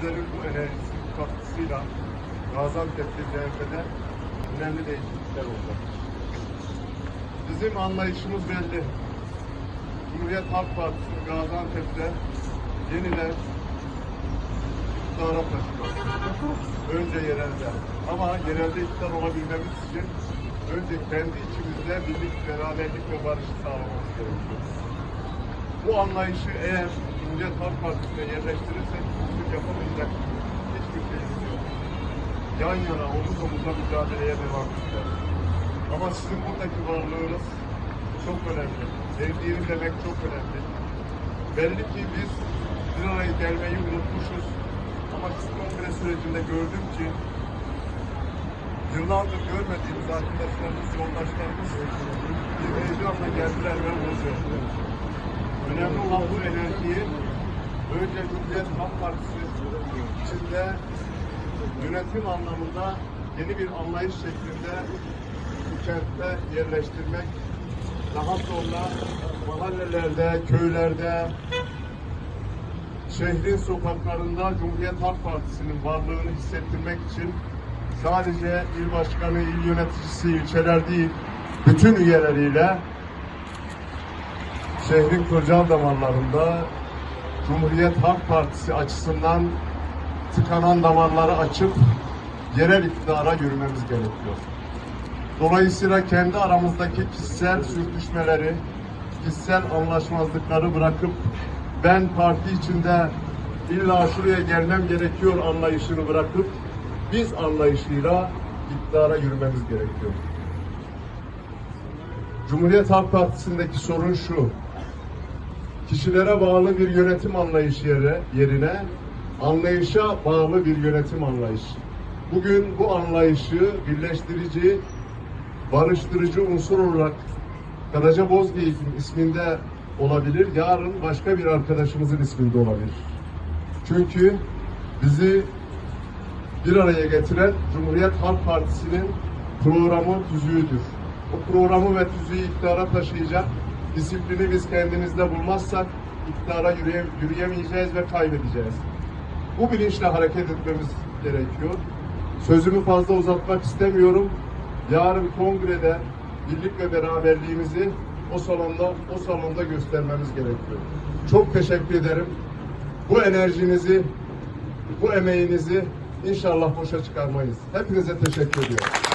sizlerin bu enerjisi katkısıyla Gaziantep'te CHP'de önemli değişiklikler olacak. Bizim anlayışımız belli. Cumhuriyet Halk Partisi Gaziantep'te yeniden iktidara taşımak. Önce yerelde. Ama yerelde iktidar olabilmemiz için önce kendi içimizde birlik, beraberlik ve barışı sağlamamız gerekiyor. Bu anlayışı eğer Cumhuriyet Halk Partisi'ne yerleştirirsek bizim yapamayacak hiçbir şeyimiz yok. Yan yana, omuz omuza mücadeleye devam edeceğiz. Ama sizin buradaki varlığınız çok önemli. Sevdiğiniz demek çok önemli. Belli ki biz bir araya gelmeyi unutmuşuz. Ama şu kongre sürecinde gördüm ki yıllardır görmediğimiz arkadaşlarımız, yoldaşlarımız bir heyecanla geldiler ve verdiler. Önemli olan bu enerjiyi önce Cumhuriyet Halk Partisi içinde yönetim anlamında yeni bir anlayış şeklinde bu kentte yerleştirmek, daha sonra mahallelerde, köylerde, şehrin sokaklarında Cumhuriyet Halk Partisi'nin varlığını hissettirmek için sadece il başkanı, il yöneticisi, ilçeler değil, bütün üyeleriyle şehrin kırcal damarlarında Cumhuriyet Halk Partisi açısından tıkanan damarları açıp yerel iktidara yürümemiz gerekiyor. Dolayısıyla kendi aramızdaki kişisel sürtüşmeleri, kişisel anlaşmazlıkları bırakıp ben parti içinde illa şuraya gelmem gerekiyor anlayışını bırakıp biz anlayışıyla iktidara yürümemiz gerekiyor. Cumhuriyet Halk Partisi'ndeki sorun şu. Kişilere bağlı bir yönetim anlayışı yere, yerine anlayışa bağlı bir yönetim anlayışı. Bugün bu anlayışı birleştirici, barıştırıcı unsur olarak Karaca Bozgeyik'in isminde olabilir, yarın başka bir arkadaşımızın isminde olabilir. Çünkü bizi bir araya getiren Cumhuriyet Halk Partisi'nin programı, tüzüğüdür. O programı ve tüzüğü iktidara taşıyacak disiplini biz kendimizde bulmazsak iktidara yürüye, yürüyemeyeceğiz ve kaybedeceğiz. Bu bilinçle hareket etmemiz gerekiyor. Sözümü fazla uzatmak istemiyorum. Yarın kongrede birlik ve beraberliğimizi o salonda o salonda göstermemiz gerekiyor. Çok teşekkür ederim. Bu enerjinizi, bu emeğinizi inşallah boşa çıkarmayız. Hepinize teşekkür ediyorum.